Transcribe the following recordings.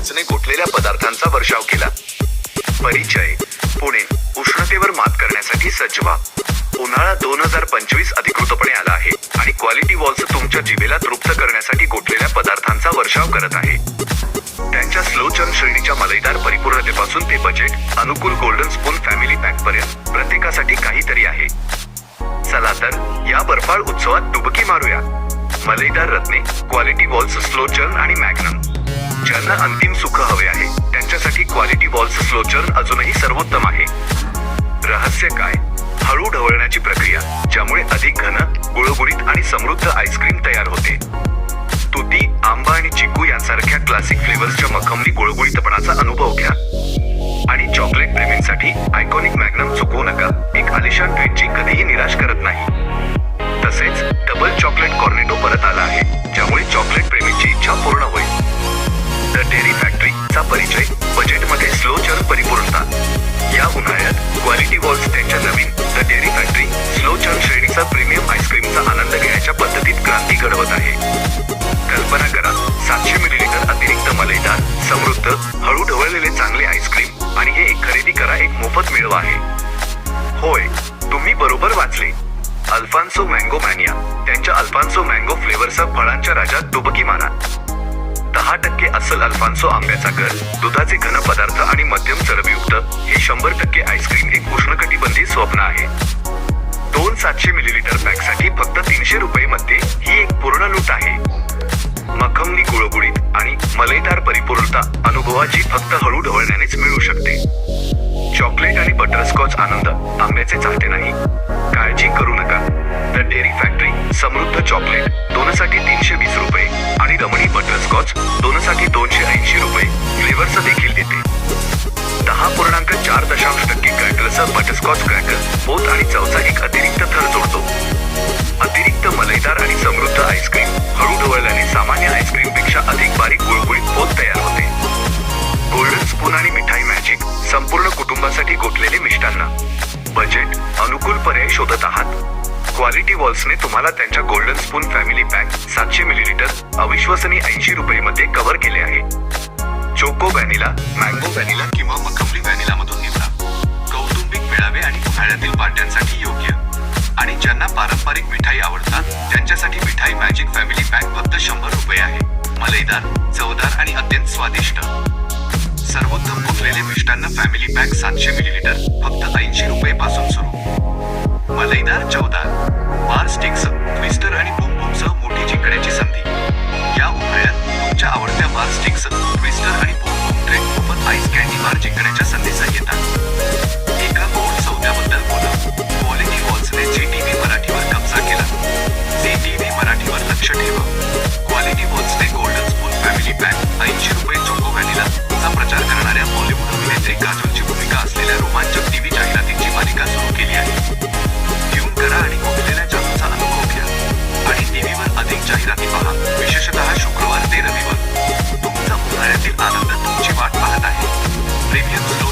वॉल्सने गोठलेल्या पदार्थांचा वर्षाव केला. परिचय पुणे. उष्णतेवर मात करण्यासाठी सज्ज व्हा उन्हाळा दोन हजार पंचवीस अधिकृतपणे आला आहे आणि क्वालिटी वॉल्स तुमच्या जिभेला तृप्त करण्यासाठी गोठलेल्या पदार्थांचा वर्षाव करत आहे. त्यांच्या स्लोचन श्रेणीच्या मलईदार परिपूर्णतेपासून ते बजेट अनुकूल गोल्डन स्पून फॅमिली पॅक पर्यंत प्रत्येकासाठी काहीतरी आहे. चला तर या बर्फाळ उत्सवात डुबकी मारूया. मलईदार रत्ने क्वालिटी वॉल्स स्लोचन आणि मॅग्नम ज्यांना अंतिम सुख हवे आहे त्यांच्यासाठी क्वालिटी वॉल्स स्लो अजूनही सर्वोत्तम आहे. रहस्य काय? हळू ढवळण्याची प्रक्रिया ज्यामुळे अधिक घन गुळगुळीत आणि समृद्ध आईस्क्रीम तयार होते. तुती आंबा आणि चिकू यांसारख्या क्लासिक फ्लेवर्सच्या मखमली गुळगुळीतपणाचा अनुभव घ्या. आणि चॉकलेट प्रेमींसाठी आयकॉनिक मॅग्नम चुकवू नका. एक आलिशान ट्रीट कधीही निराश करत नाही. तसेच डबल चॉकलेट कॉर्नेटो परत आला आहे ज्यामुळे मलईदार समृद्ध हळू ढवळलेले चांगले आईस्क्रीम आणि हे एक खरेदी करा एक मोफत मिळवा आहे. होय तुम्ही बरोबर वाचले. अल्फान्सो मँगो मॅनिया त्यांच्या अल्फान्सो मँगो फ्लेवरचा फळांच्या राज्यात डुबकी मारा दहा टक्के असल अल्फान्सो आंब्याचा घर दुधाचे घन पदार्थ आणि मध्यम चरबीयुक्त हे शंभर टक्के आईस्क्रीम एक उष्णकटिबंधी स्वप्न आहे. दोन सातशे मिलीलिटर पॅकसाठी फक्त तीनशे रुपये मध्ये ही एक पूर्ण लूट आहे. मखमनी गुळगुळीत आणि मलईदार परिपूर्णता अनुभवाची फक्त हळू ढवळण्यानेच मिळू शकते. चॉकलेट आणि बटरस्कॉच आनंद आंब्याचे चालते नाही. काळजी करू नका. द डेअरी फॅक्टरी समृद्ध चॉकलेट दोनसाठी तीनशे वीस रुपये आणि रमणी बटरस्कॉच दोनसाठी दोनशे ऐंशी रुपये फ्लेवर्स देखील देते. दहा पूर्णांक चार दशांश टक्के क्रॅकलचा बटरस्कॉच क्रॅकल पोत आणि चवचा एक अतिरिक्त थर जोडतो. अतिरिक्त मलईदार आणि समृद्ध आईस्क्रीम. हळू ढवळल्याने सामान्य आईस्क्रीमपेक्षा अधिक बारीक गुळगुळीत पोत तयार होते. गोल्डन स्पून आणि मिठाई मॅजिक संपूर्ण कुटुंबासाठी गोठलेले मिष्टान्न. बजेट अनुकूल पर्याय शोधत आहात. क्वालिटी वॉल्सने तुम्हाला त्यांच्या गोल्डन स्पून फॅमिली पॅक सातशे मिलीलिटर अविश्वसनीय ऐंशी रुपये मध्ये कव्हर केले आहे. चोको व्हॅनिला मँगो व्हॅनिला किंवा मखमली व्हॅनिला मधून निवडा कौटुंबिक मेळावे आणि उन्हाळ्यातील पार्ट्यांसाठी योग्य. आणि ज्यांना पारंपरिक मिठाई आवडतात त्यांच्यासाठी मिठाई मॅजिक फॅमिली पॅक फक्त शंभर रुपये आहे. मलईदार चवदार आणि अत्यंत स्वादिष्ट. सर्वोत्तम कुठलेले मिष्टान्न फॅमिली पॅक सातशे मिलीलिटर फक्त ऐंशी रुपये पासून सुरू. मलईदार चवदार बार स्टिक्स ट्विस्टर आणि बूम मोठी जिंकण्याची संधी. या उन्हाळ्यात तुमच्या आवडत्या बार स्टिक्स ट्विस्टर आणि boom train open ice candy bar जिंकण्याच्या संधीचा येतात.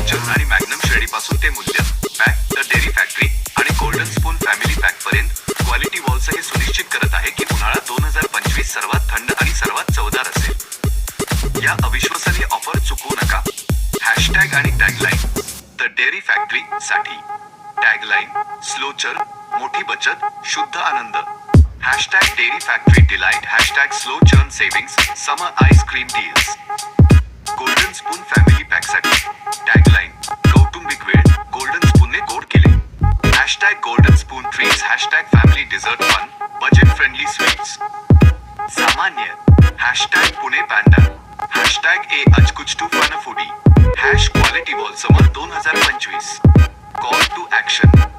प्रीमियम आणि मॅग्नम श्रेणीपासून ते मूल्य. पॅक द डेअरी फॅक्टरी आणि गोल्डन स्पून फॅमिली पॅक पर्यंत क्वालिटी वॉल्स हे सुनिश्चित करत आहे की उन्हाळा दोन हजार पंचवीस सर्वात थंड आणि सर्वात चवदार असेल. या अविश्वसनीय ऑफर चुकवू नका. हॅशटॅग आणि टॅगलाईन द डेअरी फॅक्टरी साठी. टॅगलाईन स्लोचर मोठी बचत शुद्ध आनंद. Hashtag dairy factory delight hashtag slow churn savings summer ice cream deals golden spoon family पॅकसाठी tagline कौटुंबिक वेळ गोल्डन स्पूनने गोड केले. Hashtag golden spoon treats hashtag family dessert fun budget friendly sweets सामान्य हॅशटॅग पुणे पॅन्डा हॅशटॅग ए अज कुछ too fun foodie hash quality wall summer दोन हजार पंचवीस. Call to action